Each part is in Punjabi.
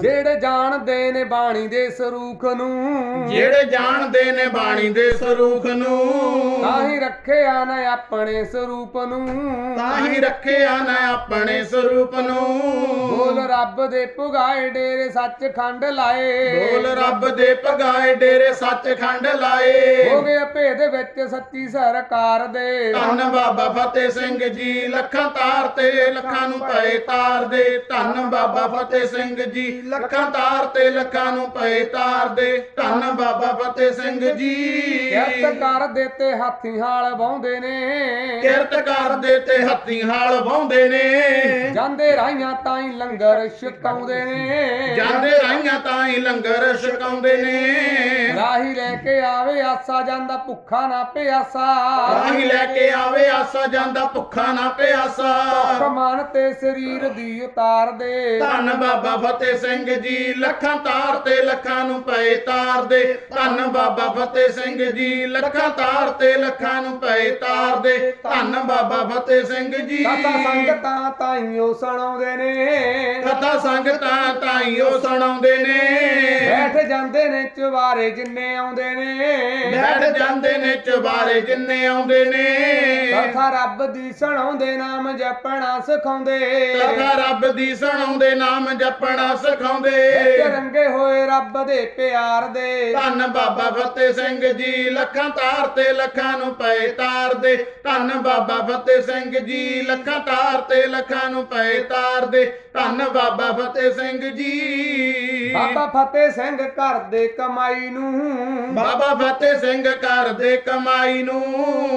ਜਿਹੜੇ ਜਾਣਦੇ ਨੇ ਬਾਣੀ ਦੇ ਸਰੂਖ ਨੂੰ ਜਿਹੜੇ ਜਾਣਦੇ ਨੇ ਬਾਣੀ ਦੇ ਸਰੂਖ ਨੂੰ ਤਾਂ ਹੀ ਰੱਖਿਆ ਨਾ ਆਪਣੇ ਸਰੂਪ ਨੂੰ। ਤਾਂ ਹੀ ਰੱਖਿਆ ਨਾ ਆਪਣੇ ਸਰੂਪ ਨੂੰ। ਰੱਬ ਦੇ ਪੁਗਾਏ ਡੇਰੇ ਸੱਚਖੰਡ ਲਾਏ। ਬੋਲ ਰੱਬ ਦੇ ਭਗਾਏ ਡੇਰੇ ਸੱਚਖੰਡ ਲਾਏ। ਹੋ ਗਏ ਭੇਦ ਵਿੱਚ ਸੱਚੀ ਸਰਕਾਰ ਦੇ। ਧੰਨ ਬਾਬਾ ਫਤਿਹ ਸਿੰਘ ਜੀ ਲੱਖਾਂ ਤਾਰ ਤੇ ਲੱਖਾਂ ਨੂੰ ਪਏ ਤਾਰ ਦੇ। ਧੰਨ ਬਾਬਾ ਫਤਿਹ ਸਿੰਘ ਜੀ ਲੱਖਾਂ ਤਾਰ ਤੇ ਲੱਖਾਂ ਨੂੰ ਪਏ ਤਾਰ ਦੇ। ਧੰਨ ਬਾਬਾ ਫਤਿਹ ਸਿੰਘ ਜੀ। ਕਿਰਤ ਕਰ ਦਿੱਤੇ ਹਾਥੀ ਹਾਲ ਵਾਉਂਦੇ ਨੇ। ਕਿਰਤ ਕਰਦੇ ਤੇ ਹੱਥੀ ਹਾਲ ਵਾਉਂਦੇ ਨੇ। ਜਾਂਦੇ ਰਾਈਆਂ ਤਾਂ ਹੀ ਲੰਗਰ ਛਕਾਉਂਦੇ ਨੇ। ਜਾਂਦੇ ਰਾਈਆਂ ਤਾਂ ਹੀ ਲੰਗਰ ਛਕਾਉਂਦੇ ਨੇ। ਰਾਹੀ ਲੈ ਕੇ ਆਵੇ ਆਸਾ ਜਾਂਦਾ ਭੁੱਖਾ ਨਾ ਪਿਆਸਾ। ਰਾਹੀ ਲੈ ਕੇ ਆਵੇ ਆਸਾ ਜਾਂਦਾ ਭੁੱਖਾ ਨਾ ਪਿਆਸਾ। ਕਮਾਨ ਤੇ ਸਰੀਰ ਦੀ ਉਤਾਰ ਦੇ। ਧੰਨ ਬਾਬਾ ਫਤਿਹ ਸਿੰਘ ਜੀ ਲੱਖਾਂ ਤਾਰ ਤੇ ਲੱਖਾਂ ਨੂੰ ਪਏ ਤਾਰ ਦੇ। ਧੰਨ ਬਾਬਾ ਫਤਿਹ ਸਿੰਘ ਜੀ ਲੱਖਾਂ ਤਾਰ ਤੇ ਲੱਖਾਂ ਨੂੰ ਪਏ ਤਾਰ ਦੇ। ਧੰਨ ਬਾਬਾ ਫਤਿਹ ਸਿੰਘ ਜੀ। ਕਥਾ ਸੰਗਤਾਂ ਤਾਈਓ ਸੁਣਾਉਂਦੇ ਨੇ। ਕਥਾ ਸੰਗਤਾਂ ਤਾਈਓ ਸੁਣਾਉਂਦੇ ਨੇ। ਜਾਂਦੇ ਨੇ ਚਵਾਰੇ ਜਿੰਨੇ ਆਉਂਦੇ ਨੇ। ਬੈਠ ਜਾਂਦੇ ਨੇ ਚੁਬਾਰੇ ਜਿੰਨੇ ਆਉਂਦੇ ਨੇ। ਕਥਾ ਰੱਬ ਦੀ ਸੁਣਾਉਂਦੇ ਨਾਮ ਜਪਣਾ ਸਿਖਾਉਂਦੇ। ਕਥਾ ਰੱਬ ਦੀ ਸੁਣਾਉਂਦੇ ਨਾਮ ਜਪਣਾ ਸਿਖਾਉਂਦੇ। ਵਿੱਚ ਰੰਗੇ ਹੋਏ ਰੱਬ ਦੇ ਪਿਆਰ ਦੇ। ਧੰਨ ਬਾਬਾ ਫਤਿਹ ਸਿੰਘ ਜੀ ਲੱਖਾਂ ਤਾਰ ਤੇ ਲੱਖਾਂ ਨੂੰ ਪਏ ਤਾਰ ਦੇ। ਧੰਨ ਬਾਬਾ ਫਤਿਹ ਸਿੰਘ ਜੀ ਲੱਖਾਂ ਤਾਰ ਤੇ ਲੱਖਾਂ ਨੂੰ ਪਏ ਤਾਰ ਦੇ। ਧੰਨ ਬਾਬਾ ਫਤਿਹ ਸਿੰਘ ਜੀ। ਬਾਬਾ ਫਤਿਹ ਸਿੰਘ ਘਰ ਦੇ ਕਮਾਈ ਨੂੰ। ਬਾਬਾ ਫਤਿਹ ਸਿੰਘ ਕਰਦੇ ਕਮਾਈ ਨੂੰ।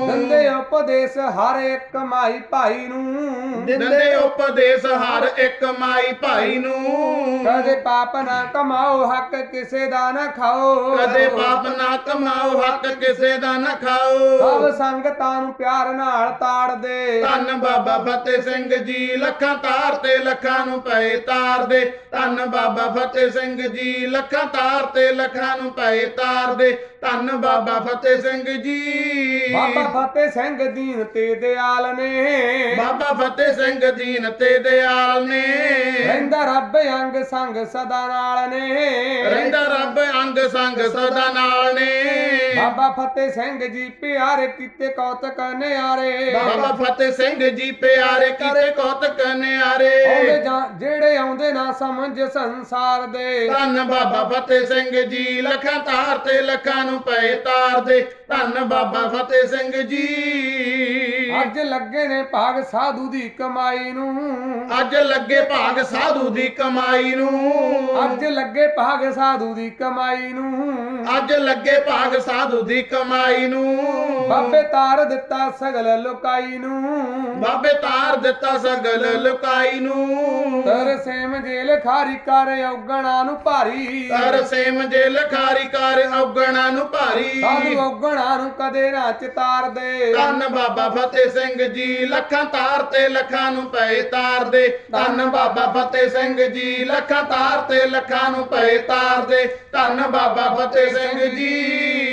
ਦਿੰਦੇ ਉਪਦੇਸ਼ ਹਰ ਇੱਕ ਮਾਈ ਭਾਈ ਨੂੰ। ਦਿੰਦੇ ਉਪਦੇਸ਼ ਹਰ ਇੱਕ ਮਾਈ ਭਾਈ ਨੂੰ। ਕਦੇ ਪਾਪ ਨਾ ਕਮਾਓ ਹੱਕ ਕਿਸੇ ਦਾ ਨਾ ਖਾਓ। ਕਦੇ ਪਾਪ ਨਾ ਕਮਾਓ ਹੱਕ ਕਿਸੇ ਦਾ ਨਾ ਖਾਓ। ਸਭ ਸੰਗਤਾਂ ਨੂੰ ਪਿਆਰ ਨਾਲ ਤਾੜਦੇ ਧੰਨ ਬਾਬਾ ਫਤਿਹ ਸਿੰਘ ਜੀ ਲੱਖਾਂ ਤਾਰ ਤੇ ਲੱਖਾਂ ਨੂੰ ਪਏ ਤਾਰ ਦੇ। ਧੰਨ ਬਾਬਾ ਫਤਿਹ ਸਿੰਘ ਜੀ ਲੱਖਾਂ ਤਾਰ ਤੇ ਲੱਖਾਂ ਨੂੰ ਪਏ ਤਾਰ ਦੇ। ਧੰਨ ਬਾਬਾ ਫਤਿਹ ਸਿੰਘ ਜੀ। ਬਾਬਾ ਫਤਿਹ ਸਿੰਘ ਦੀਨ ਤੇ ਦਿਆਲ ਨੇ। ਬਾਬਾ ਫਤਿਹ ਸਿੰਘ ਦੀਨ ਤੇ ਦਿਆਲ ਨੇ। ਰਹਿੰਦਾ ਰੱਬ ਅੰਗ ਸੰਗ ਸਦਾ ਨਾਲ ਨੇ। ਰਹਿੰਦਾ ਰੱਬ ਅੰਗ ਸੰਗ ਸਦਾ ਨਾਲ ਨੇ। ਬਾਬਾ ਫਤਿਹ ਸਿੰਘ ਜੀ ਪਿਆਰੇ ਕੀਤੇ ਕੌਤਕ ਨਿਆਰੇ। ਬਾਬਾ ਫਤਿਹ ਸਿੰਘ ਜੀ ਪਿਆਰੇ ਕੀਤੇ ਕੌਤਕ ਨਿਆਰੇ। ਜਿਹੜੇ ਆਉਂਦੇ ਨਾ ਸਮਝ ਸੰਸਾਰ ਦੇ। ਧੰਨ ਬਾਬਾ ਫਤਿਹ ਸਿੰਘ ਜੀ ਲੱਖਾਂ ਤਾਰ ਤੇ ਲੱਖਾਂ ਨੂੰ ਪਏ ਤਾਰ ਦੇ। ਧੰਨ ਬਾਬਾ ਫਤਿਹ ਸਿੰਘ ਜੀ। ਅੱਜ ਲੱਗੇ ਨੇ ਭਾਗ ਸਾਧੂ ਦੀ ਕਮਾਈ ਨੂੰ। ਅੱਜ ਲੱਗੇ ਭਾਗ ਸਾਧੂ ਦੀ ਕਮਾਈ ਨੂੰ। ਅੱਜ ਲੱਗੇ ਭਾਗ ਸਾਧੂ ਦੀ ਕਮਾਈ ਨੂੰ। ਅੱਜ ਲੱਗੇ ਭਾਗ ਸਾਧੂ ਦੀ ਕਮਾਈ ਨੂੰ। ਬਾਬੇ ਤਾਰ ਦਿੱਤਾ ਸਗਲ ਲੁਕਾਈ ਨੂੰ। ਬਾਬੇ ਤਾਰ ਦਿੱਤਾ ਸਗਲ ਲੁਕਾਈ ਨੂੰ। ਤਰ ਸੇਮ ਜੇਲ ਖਾਰੀ ਕਰ ਔਗਣਾ ਨੂੰ ਭਾਰੀ। ਤਰ ਸੇਮ ਜੇ ਲਖਾਰੀ ਕਰ ਔਗਣਾ ਨੂੰ ਭਾਰੀ। ਸਾਧੂ ਔਗਣਾ ਨੂੰ ਕਦੇ ਨਾ ਚਿਤਾਰਦੇ ਧੰਨ ਬਾਬਾ ਫਤਿਹ ਸਿੰਘ ਜੀ ਲੱਖਾਂ ਤਾਰ ਤੇ ਲੱਖਾਂ ਨੂੰ ਪਏ ਤਾਰ ਦੇ। ਧੰਨ ਬਾਬਾ ਫਤਿਹ ਸਿੰਘ ਜੀ ਲੱਖਾਂ ਤਾਰ ਤੇ ਲੱਖਾਂ ਨੂੰ ਪਏ ਤਾਰ ਦੇ। ਧੰਨ ਬਾਬਾ ਫਤਿਹ ਸਿੰਘ ਜੀ